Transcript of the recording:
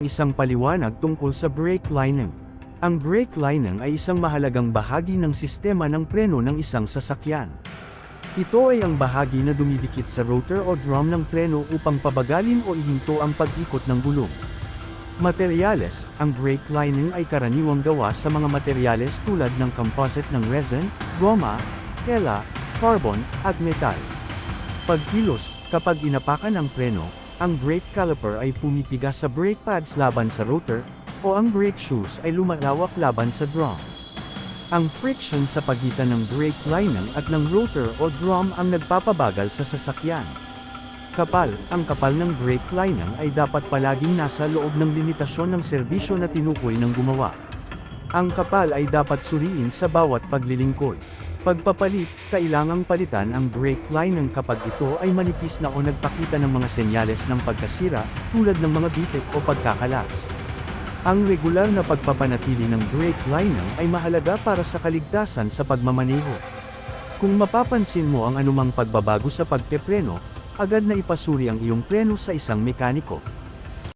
Isang paliwanag tungkol sa brake lining. Ang brake lining ay isang mahalagang bahagi ng sistema ng preno ng isang sasakyan. Ito ay ang bahagi na dumidikit sa rotor o drum ng preno upang pabagalin o ihinto ang pag-ikot ng gulong. Materyales, ang brake lining ay karaniwang gawa sa mga materyales tulad ng composite ng resin, goma, tela, carbon, at metal. Pagkilos, kapag inapakan ang preno, ang brake caliper ay pumipiga sa brake pads laban sa rotor, o ang brake shoes ay lumalawak laban sa drum. Ang friction sa pagitan ng brake lining at ng rotor o drum ang nagpapabagal sa sasakyan. Kapal, ang kapal ng brake lining ay dapat palaging nasa loob ng limitasyon ng serbisyo na tinukoy ng gumawa. Ang kapal ay dapat suriin sa bawat paglilingkod. Pagpapalit, kailangang palitan ang brake lining kapag ito ay manipis na o nagpakita ng mga senyales ng pagkasira, tulad ng mga bitik o pagkakalas. Ang regular na pagpapanatili ng brake lining ay mahalaga para sa kaligtasan sa pagmamaneho. Kung mapapansin mo ang anumang pagbabago sa pagpepreno, agad na ipasuri ang iyong preno sa isang mekaniko.